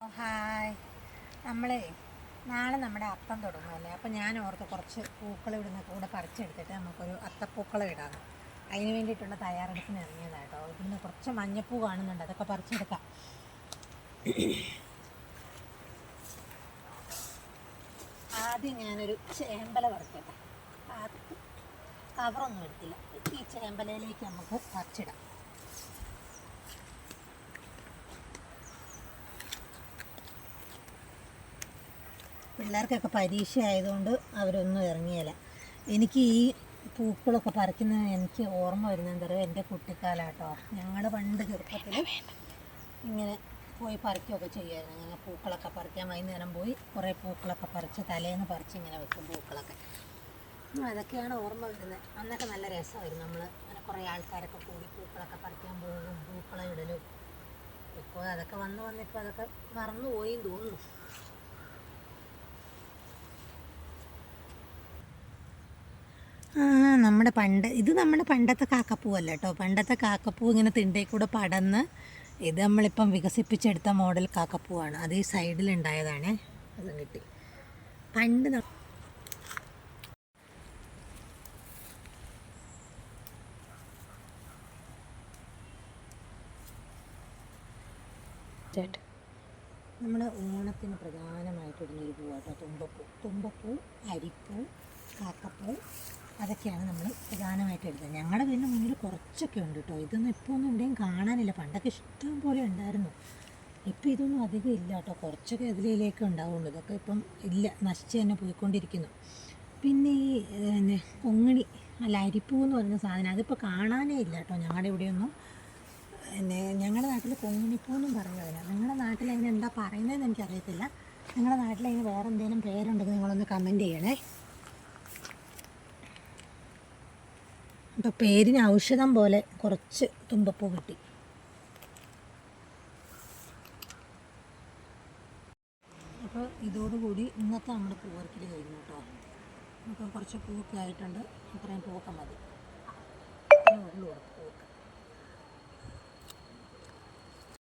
Hi. നമ്മളെ നാളെ നമ്മുടെ അത്തം തുടങ്ങുമല്ലേ അപ്പോൾ ഞാൻ ഓർത്ത് കുറച്ച് പൂക്കൾ ഇവിടുന്ന് കൂടെ പറിച്ചെടുത്തിട്ട് നമുക്കൊരു അത്തപ്പൂക്കൾ ഇടാം. അതിന് വേണ്ടിയിട്ടുള്ള തയ്യാറെടുപ്പിന് ഇറങ്ങിയതാട്ടോ ഇവിടുന്ന് കുറച്ച് മഞ്ഞപ്പൂ കാണുന്നുണ്ട്. അതൊക്കെ പറിച്ചെടുക്കാം. ആദ്യം ഞാനൊരു ചേമ്പല പറിക്കട്ടെ കവറൊന്നും എടുത്തില്ല. ഈ ചേമ്പലയിലേക്ക് നമുക്ക് പറിച്ചിടാം. പിള്ളേർക്കൊക്കെ പരീക്ഷ ആയതുകൊണ്ട് അവരൊന്നും ഇറങ്ങിയില്ല. എനിക്ക് ഈ പൂക്കളൊക്കെ പറിക്കുന്നത് എനിക്ക് ഓർമ്മ വരുന്ന എന്താ പറയുക എന്റെ കുട്ടിക്കാലാട്ടോ. ഞങ്ങൾ പണ്ട് ചെറുപ്പത്തിൽ ഇങ്ങനെ പോയി പറിക്കുകയൊക്കെ ചെയ്യുമായിരുന്നു. ഇങ്ങനെ പൂക്കളൊക്കെ പറിക്കാൻ വൈകുന്നേരം പോയി കുറേ പൂക്കളൊക്കെ പറിച്ച് തലേന്ന് പറിച്ച് ഇങ്ങനെ വെക്കും പൂക്കളൊക്കെ. അതൊക്കെയാണ് ഓർമ്മ വരുന്നത്. അന്നൊക്കെ നല്ല രസമായിരുന്നു. നമ്മൾ അങ്ങനെ കുറേ ആൾക്കാരൊക്കെ കൂടി പൂക്കളൊക്കെ പറിക്കാൻ പോകും പൂക്കളം ഇടലും. ഇപ്പോൾ അതൊക്കെ വന്ന് വന്നിപ്പോൾ അതൊക്കെ മറന്നു പോയി തോന്നുന്നു. നമ്മുടെ പണ്ട് ഇത് നമ്മുടെ പണ്ടത്തെ കാക്കപ്പൂവല്ല കേട്ടോ പണ്ടത്തെ കാക്കപ്പൂ ഇങ്ങനെ തിണ്ടേ കൂടെ പടന്ന് ഇത് നമ്മളിപ്പം വികസിപ്പിച്ചെടുത്ത മോഡൽ കാക്കപ്പൂവാണ്. അത് ഈ സൈഡിൽ ഉണ്ടായതാണേ അതും കിട്ടി. പണ്ട് ന- നമ്മൾ ഓണത്തിന് ഒരു പൂവാട്ടോ. തുമ്പപ്പൂ. തുമ്പപ്പൂ അരിപ്പൂ കാക്കപ്പൂ അതൊക്കെയാണ് നമ്മൾ പ്രധാനമായിട്ട് എടുത്തത്. ഞങ്ങളുടെ വീടിന് മുന്നിൽ കുറച്ചൊക്കെ ഉണ്ട് കേട്ടോ ഇതൊന്നും ഇപ്പോൾ ഒന്നും എവിടെയും കാണാനില്ല. പണ്ടൊക്കെ ഇഷ്ടം പോലെ ഉണ്ടായിരുന്നു. ഇപ്പം ഇതൊന്നും അധികം ഇല്ല കേട്ടോ കുറച്ചൊക്കെ ഇതിലേക്ക് ഉണ്ടാവുള്ളൂ. ഇതൊക്കെ ഇപ്പം ഇല്ല. നശിച്ച് തന്നെ പോയിക്കൊണ്ടിരിക്കുന്നു. പിന്നെ ഈ പിന്നെ കൊങ്ങിണി അല്ല അരിപ്പൂ എന്ന് പറയുന്ന സാധനം അതിപ്പോൾ കാണാനേ ഇല്ല കേട്ടോ ഞങ്ങളുടെ ഇവിടെയൊന്നും പിന്നെ ഞങ്ങളുടെ നാട്ടിൽ കൊങ്ങിണിപ്പൂ എന്നും പറയുന്നതിന് നിങ്ങളുടെ നാട്ടിൽ അതിനെന്താ പറയുന്നതെന്ന് എനിക്കറിയത്തില്ല. നിങ്ങളുടെ നാട്ടിൽ അതിന് വേറെ എന്തെങ്കിലും പേരുണ്ടെങ്കിൽ നിങ്ങളൊന്ന് കമന്റ് ചെയ്യണേ. അപ്പോൾ പേരിന് ഔഷധം പോലെ കുറച്ച് തുമ്പപ്പൂ കിട്ടി. അപ്പോൾ ഇതോടുകൂടി ഇന്നത്തെ നമ്മുടെ പൂവർക്കിൽ കഴിഞ്ഞു കേട്ടോ. നമുക്ക് കുറച്ച് പൂവൊക്കെ ആയിട്ടുണ്ട്. ഇത്രയും പൂവൊക്കെ മതി.